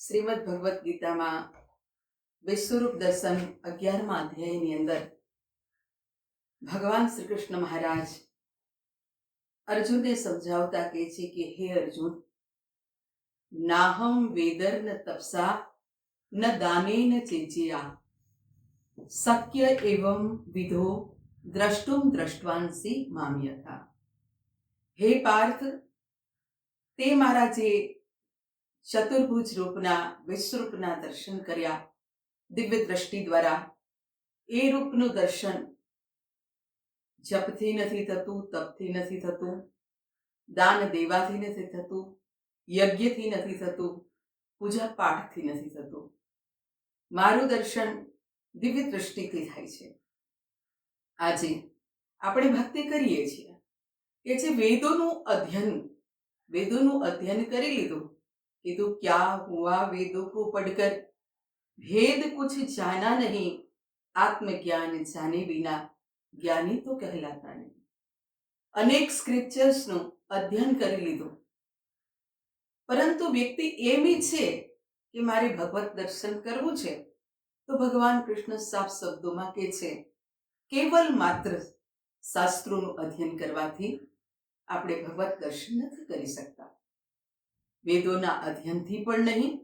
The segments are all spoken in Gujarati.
શ્રીમદ ભગવદ્ ગીતામાં વિશ્વરૂપ દર્શન અગિયારમા અધ્યાયની અંદર ભગવાન શ્રી કૃષ્ણ મહારાજ અર્જુનને સમજાવતા કહે છે કે, હે અર્જુન, નાહમ વેદર ન તપસા, ન દાને ન ચેચિયા. શક્ય એવમ વિધો દ્રષ્ટુમ દ્રષ્ટવાંસી મામ્યતા હે પાર્થ, તે મારા જે ચતુર્ભુજ રૂપના વિશ્વરૂપના દર્શન કર્યા. દિવ્ય દ્રષ્ટિ દ્વારા એ રૂપનું દર્શન જપથી નથી થતું, તપથી નથી થતું, દાન દેવાથી નથી થતું, યજ્ઞથી નથી થતું, પૂજા પાઠથી નથી થતું. મારું દર્શન દિવ્ય દ્રષ્ટિથી થાય છે. આજે આપણે ભક્તિ કરીએ છીએ કે જે વેદોનું અધ્યયન વેદોનું અધ્યયન કરી લીધું किंतु क्या हुआ वेदों को पढ़कर? भेद कुछ जाना नहीं, आत्मज्ञान जाने बिना, ज्ञानी तो कहलाता નહીં અનેક સ્ક્રિપ્ચર્સનું અધ્યયન કરી લીધું પરંતુ વ્યક્તિ એમ છે કે મારે ભગવત દર્શન કરવું છે તો ભગવાન કૃષ્ણ સાફ શબ્દોમાં કહે છે કેવલ માત્ર શાસ્ત્રોનું અધ્યયન કરવાથી આપણે ભગવત દર્શન નથી કરી શકતા વેદોના અધ્યયનથી પણ નહીં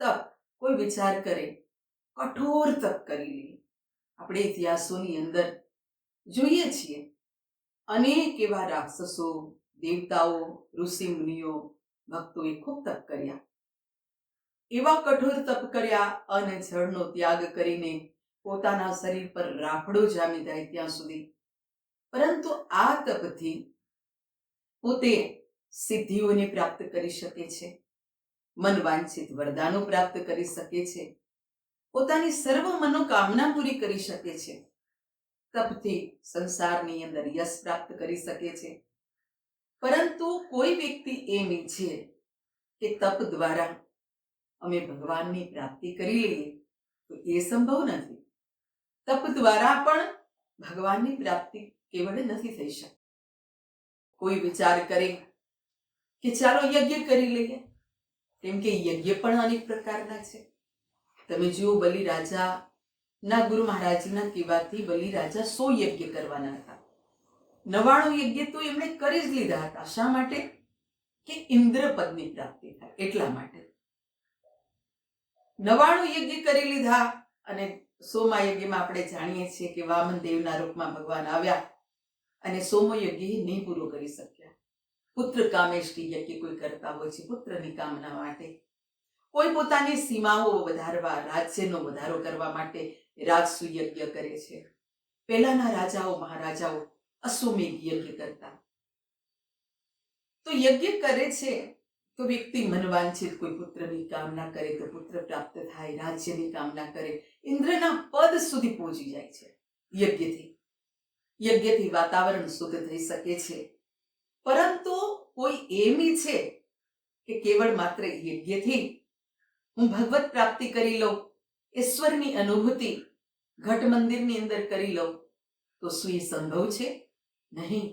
તપ કોઈ વિચાર કરે, કઠોર તપ કરી લે. આપણે ઇતિહાસોની અંદર જોઈએ છીએ, અનેક એવા રાક્ષસો, દેવતાઓ ઋષિ મુનિઓ ભક્તોએ ખૂબ તપ કર્યા. એવા કઠોર તપ કર્યા અને જળનો ત્યાગ કરીને પોતાના શરીર પર રાફડો જામી જાય ત્યાં સુધી. પરંતુ આ તપથી પોતે સિદ્ધિઓને પ્રાપ્ત કરી શકે છે. મન વાંછિત વરદાનો પ્રાપ્ત કરી શકે છે. પોતાની સર્વ મનોકામના પૂરી કરી શકે છે. તપથી સંસારની અંદર યશ પ્રાપ્ત કરી શકે છે. પરંતુ કોઈ વ્યક્તિ એમ ઈચ્છે કે તપ દ્વારા અમે ભગવાનની પ્રાપ્તિ કરી લઈએ, તો એ સંભવ નથી. તપ દ્વારા પણ ભગવાનની પ્રાપ્તિ કેવળ નથી થઈ શકતી કોઈ વિચાર કરે કે ચાલો યજ્ઞ કરી લઈએ. કેમ કે યજ્ઞ પણ અનેક પ્રકારના છે. તમે જુઓ બલિ રાજા ના ગુરુ મહારાજના કહેવાથી બલિ રાજા સો યજ્ઞ કરવાના હતા. નવાણું યજ્ઞ તો એમણે કરી જ લીધા હતા. શા માટે? કે ઇન્દ્રપદની પ્રાપ્તિ થાય, એટલા માટે. નવાણું યજ્ઞ કરી લીધા અને સોમા યજ્ઞમાં આપણે જાણીએ છીએ કે વામન દેવના રૂપમાં ભગવાન આવ્યા અને સોમો યજ્ઞ નહીં પૂરો કરી શક્યા. પુત્ર કામેશની યજ્ઞ કોઈ કરતા હોય છે પુત્રની કામના માટે. કોઈ પોતાની સીમાઓ વધારવા, રાજ્યનો વધારો કરવા માટે રાજસુ યજ્ઞ કરે છે. પહેલાના રાજાઓ, મહારાજાઓ અશ્વમેઘ યજ્ઞ કરતા. તો યજ્ઞ કરે છે તો વ્યક્તિ મનવાંછિત કોઈ પુત્રની કામના કરે તો પુત્ર પ્રાપ્ત થાય, રાજ્યની કામના કરે, ઇન્દ્રના પદ સુધી પહોંચી જાય છે. યજ્ઞથી યજ્ઞથી વાતાવરણ શુદ્ધ થઈ શકે છે. પરંતુ કોઈ એમી છે કે કેવળ માત્ર યજ્ઞથી હું ભગવત પ્રાપ્તિ કરી લઉં, ઈશ્વરની અનુભૂતિ ઘટ મંદિરની અંદર કરી લઉં, તો શું એ સંભવ છે? નહીં.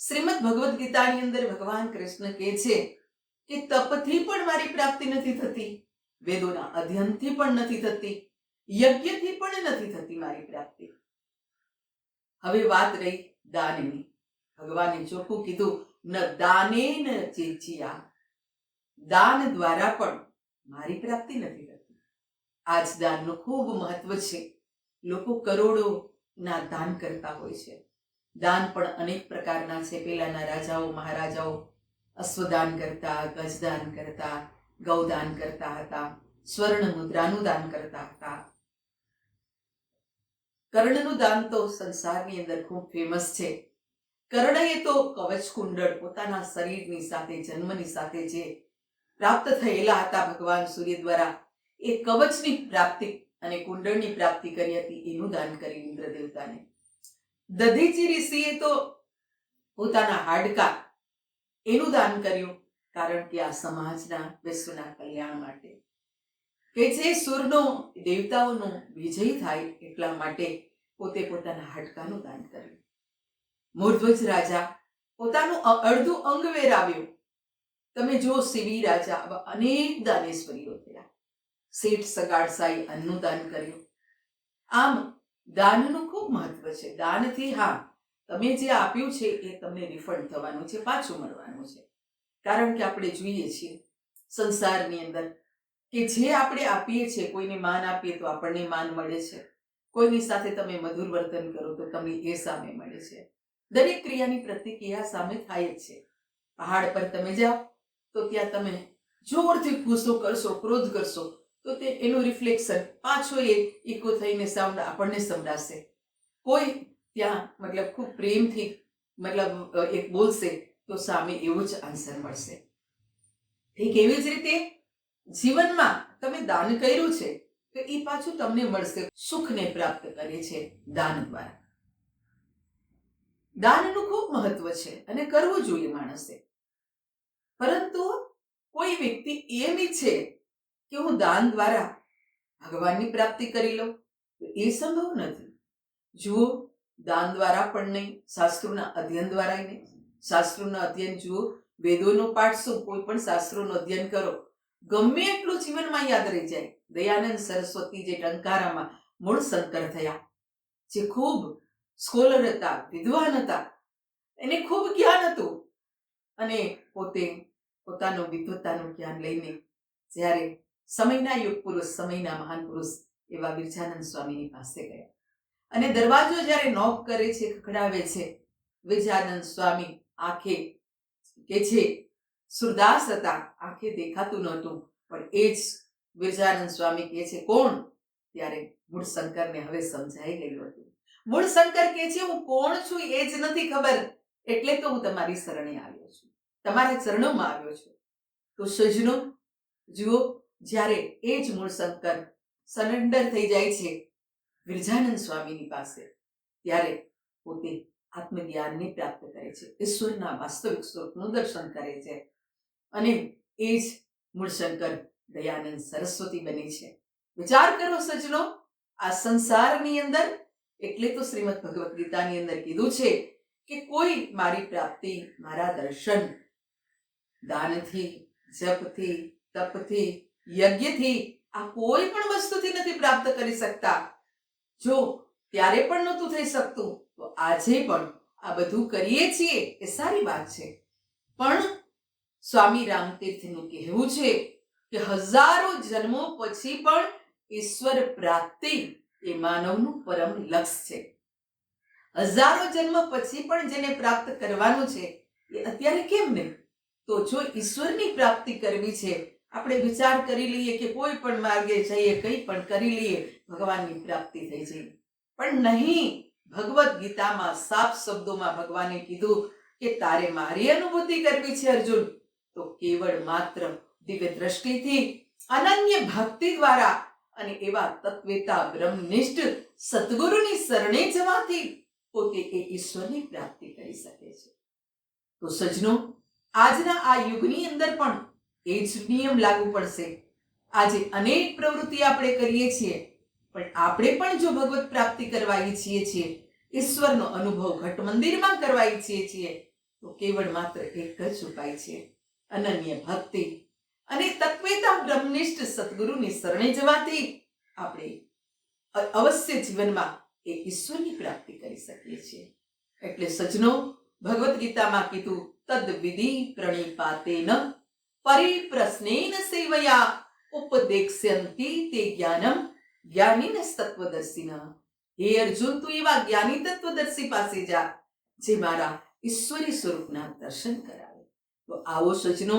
શ્રીમદ ભગવદ્ ગીતાની અંદર ભગવાન કૃષ્ણ કહે છે કે તપથી પણ મારી પ્રાપ્તિ નથી થતી, વેદોના અધ્યયનથી પણ નથી થતી, યજ્ઞથી પણ નથી થતી મારી પ્રાપ્તિ. હવે વાત રહી દાનની. ભગવાને ચોખ્ખું કીધું ન દાને ન ચેચિયા. દાન દ્વારા પણ મારી પ્રાપ્તિ નથી થતી. આજ દાનનું ખૂબ મહત્વ છે. લોકો કરોડો ના દાન કરતા હોય છે. દાન પણ અનેક પ્રકારના છે. પેલાના રાજાઓ, મહારાજાઓ અશ્વદાન કરતા, ગજદાન કરતા, ગૌદાન કરતા હતા, સ્વર્ણ મુદ્રાનું દાન કરતા હતા. કર્ણનું દાન તો સંસારની અંદર ખૂબ ફેમસ છે. કર્ણએ તો કવચ કુંડળ પોતાના શરીરની સાથે, જન્મની સાથે જે પ્રાપ્ત થયેલા હતા ભગવાન સૂર્ય દ્વારા, એ કવચની પ્રાપ્તિ અને કુંડળની પ્રાપ્તિ કરી હતી, એનું દાન કરી ઇન્દ્ર દેવતાને દધીચી ઋષિએ તો પોતાના હાડકા એનું દાન કર્યું, કારણ કે આ સમાજના, વિશ્વના કલ્યાણ માટે. કે જે સુરનો, દેવતાઓનો વિજય થાય એટલા માટે પોતે પોતાના હાડકાનું દાન કર્યું. મૂર્ધ્વજ રાજા પોતાનું અડધું અંગ વેરાવ્યું. તમે જો સિવી રાજા અનેક દાનેશ્વરીઓ થયા. શેઠ સગાડસાઈ અન્નનું દાન કર્યું. આમ દાનનું ખૂબ મહત્વ છે. દાનથી હા, તમે જે આપ્યું છે એ તમને રિફંડ થવાનું છે, પાછું મળવાનું છે. કારણ કે આપણે જોઈએ છીએ સંસારની અંદર કે જે આપણે આપીએ છીએ, કોઈને માન આપીએ તો આપણને માન મળે છે. કોઈની સાથે તમે મધુર વર્તન કરો તો તમને એ સામે મળે છે. દરેક ક્રિયાની પ્રતિક્રિયા સામે થાય છે. પહાડ પર તમે જાઓ, તો ત્યાં તમે જોરથી ગુસ્સો કરશો, ક્રોધ કરશો, તો તે એનું રિફ્લેક્શન પાછો એ ઇકો થઈને સાઉન્ડ આપણને સંભળાશે. કોઈ ત્યાં મતલબ ખૂબ પ્રેમથી મતલબ એક બોલશે, તો સામે એવો જ આન્સર મળશે. ઠીક એવી જ રીતે જીવનમાં તમે દાન કર્યું છે, તો એ પાછું તમને મળશે. સુખને પ્રાપ્ત કરે છે દાન દ્વારા. દાનનું ખૂબ મહત્વ છે અને કરવું જોઈએ માણસે. પરંતુ કોઈ વ્યક્તિ એમ ઈચ્છે કે હું દાન દ્વારા ભગવાનની પ્રાપ્તિ કરી લઉં, તો એ સંભવ નથી. જુઓ, દાન દ્વારા પણ નહીં, શાસ્ત્રોના અધ્યયન દ્વારા નહીં. શાસ્ત્રોના અધ્યયન જુઓ, વેદોનો પાઠ શું? કોઈ પણ શાસ્ત્રોનું અધ્યયન કરો. ગમે એટલું જીવનમાં યાદ રહી જાય. દયાનંદ સરસ્વતી જે ટંકારામાં મૂળ શંકર થયા. જે ખૂબ સ્કોલર હતા, વિદ્વાન હતા. એને ખૂબ જ્ઞાન હતું. અને પોતે પોતાનું વિદ્વત્તાનું જ્ઞાન લઈને જ્યારે સમયના યુગ પુરુષ, સમયના મહાન પુરુષ એવા બિરજાનંદ સ્વામીની પાસે ગયા. અને દરવાજો જ્યારે નોક કરે છે, ખખડાવે છે, વિરજાનંદ સ્વામી આંખે કે છે, સુરદાસ હતા. આંખે દેખાતું નહોતું, પણ એ જ વિરજાનંદ સ્વામી કહે છે, કોણ? ત્યારે મૂળ શંકરને હવે સમજાઈ ગયું હતું. મૂળ શંકર કે છે, હું કોણ છું એ જ નથી ખબર. એટલે તો હું તમારી શરણે આવ્યો છું. તમારા ચરણોમાં આવ્યો છું. તો સજનો જુઓ, જ્યારે એ જ મૂળ શંકર સરેન્ડર થઈ જાય છે વિરજાનંદ સ્વામીની પાસે, ત્યારે પોતે આત્મજ્ઞાનને પ્રાપ્ત કરે છે. ઈશ્વરના વાસ્તવિક સ્વરૂપનું દર્શન કરે છે. અને એ જ મૂળશંકર દયાનંદ સરસ્વતી બની છે. વિચાર કરો સજનો આ સંસારની અંદર એટલે તો શ્રીમદ ભગવદ્ ગીતાની અંદર કીધું છે કે કોઈ મારી પ્રાપ્તિ, મારા દર્શન, દાનથી, જપથી, તપથી, યજ્ઞથી, આ કોઈ પણ વસ્તુથી નથી પ્રાપ્ત કરી શકતા. જો ત્યારે પણ નહોતું થઈ શકતું, તો આજે પણ આ બધું કરીએ છીએ એ સારી વાત છે. પણ સ્વામી રામતીર્થનું કહેવું છે કે હજારો જન્મો પછી પણ ઈશ્વર પ્રાપ્તિ એ માનવનું પરમ લક્ષ્ય છે. હજારો જન્મ પછી પણ જેને પ્રાપ્ત કરવાનું છે, એ અત્યારે કેમ નહીં? તો જો ઈશ્વરની પ્રાપ્તિ કરવી છે, આપણે વિચાર કરી લઈએ કે કોઈ પણ માર્ગે જઈએ, કંઈ પણ કરી લઈએ, ભગવાનની પ્રાપ્તિ થઈ જાય. પણ નહીં, ભગવદ્ ગીતામાં સાફ શબ્દોમાં ભગવાને કીધું કે તારે મારી અનુભૂતિ કરવી છે, અર્જુન. તો કેવળ માત્ર દિવ્ય દ્રષ્ટિથી, અનન્ય ભક્તિ દ્વારા અને એવા તત્વેતા બ્રહ્મનિષ્ઠ સદગુરુની શરણે જવાથી પોતે એ ઈશ્વરની પ્રાપ્તિ કરી શકે છે. તો સજનો આજના આ યુગની અંદર પણ એ જ નિયમ લાગુ પડશે. આજે અનેક પ્રવૃત્તિ આપણે કરીએ છીએ, પણ આપણે પણ જો ભગવત પ્રાપ્તિ કરવા ઈચ્છીએ છીએ, ઈશ્વરનો અનુભવ ઘટ મંદિરમાં કરવા ઈચ્છીએ છીએ, તો કેવળ માત્ર એક જ ઉપાય છે, અનન્ય ભક્તિ. અને તત્વેતા બ્રહ્મનિષ્ઠ સદગુરુની શરણે જવાથી આપણે અવશ્ય જીવનમાં એ ઈશ્વરની પ્રાપ્તિ કરી શકીએ છીએ. એટલે સજનો ભગવદ્ ગીતામાં કીધું, તદ વિધિ પ્રણિપાતેન પરિપ્રશ્નેન સેવયા, ઉપદેક્ષ્યંતિ તે જ્ઞાનમ, જ્ઞાનીન તત્વદર્શિન હે અર્જુન, તું એવા જ્ઞાની તત્વદર્શી પાસે જા, જે મારા ઈશ્વરી સ્વરૂપના દર્શન કરાવે. તો આવો સજનો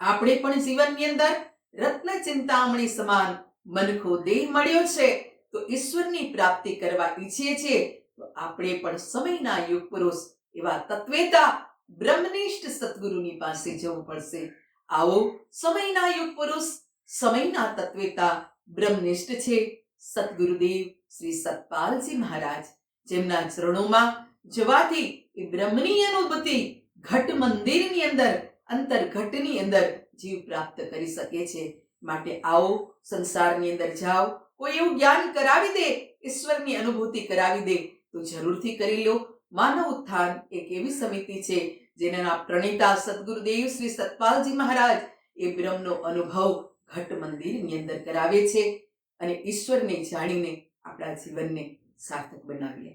આપણે પણ જીવનની અંદર રત્ન ચિંતામણી સમાન મનખો દેહ મળ્યો છે, તો ઈશ્વરની પ્રાપ્તિ કરવા ઈચ્છીએ છીએ, તો આપણે પણ સમયના યુગ પુરુષ એવા તત્વેતા બ્રહ્મનિષ્ઠ સદગુરુની પાસે જવું પડશે. આવો સમયના યુગ પુરુષ, સમયના તત્વેતા બ્રહ્મનિષ્ઠ છે, સદગુરુદેવ શ્રી સતપાલજી મહારાજ, જેમના ચરણોમાં જવાથી એ બ્રહ્મની અનુભૂતિ ઘટ મંદિરની અંદર, અંતર્ઘટની અંદર જીવ પ્રાપ્ત કરી શકે છે. માટે આવો, સંસારની અંદર જાઓ. કોઈ એવું જ્ઞાન કરાવી દે, ઈશ્વરની અનુભૂતિ કરાવી દે, તો જરૂરથી કરી લો. માનવ ઉત્થાન એક એવી સમિતિ છે જેના પ્રણીતા સદગુરુદેવ શ્રી સતપાલજી મહારાજ એ બ્રહ્મનો અનુભવ ઘટ મંદિરની અંદર કરાવે છે અને ઈશ્વરને જાણીને આપણા જીવનને સાર્થક બનાવીએ.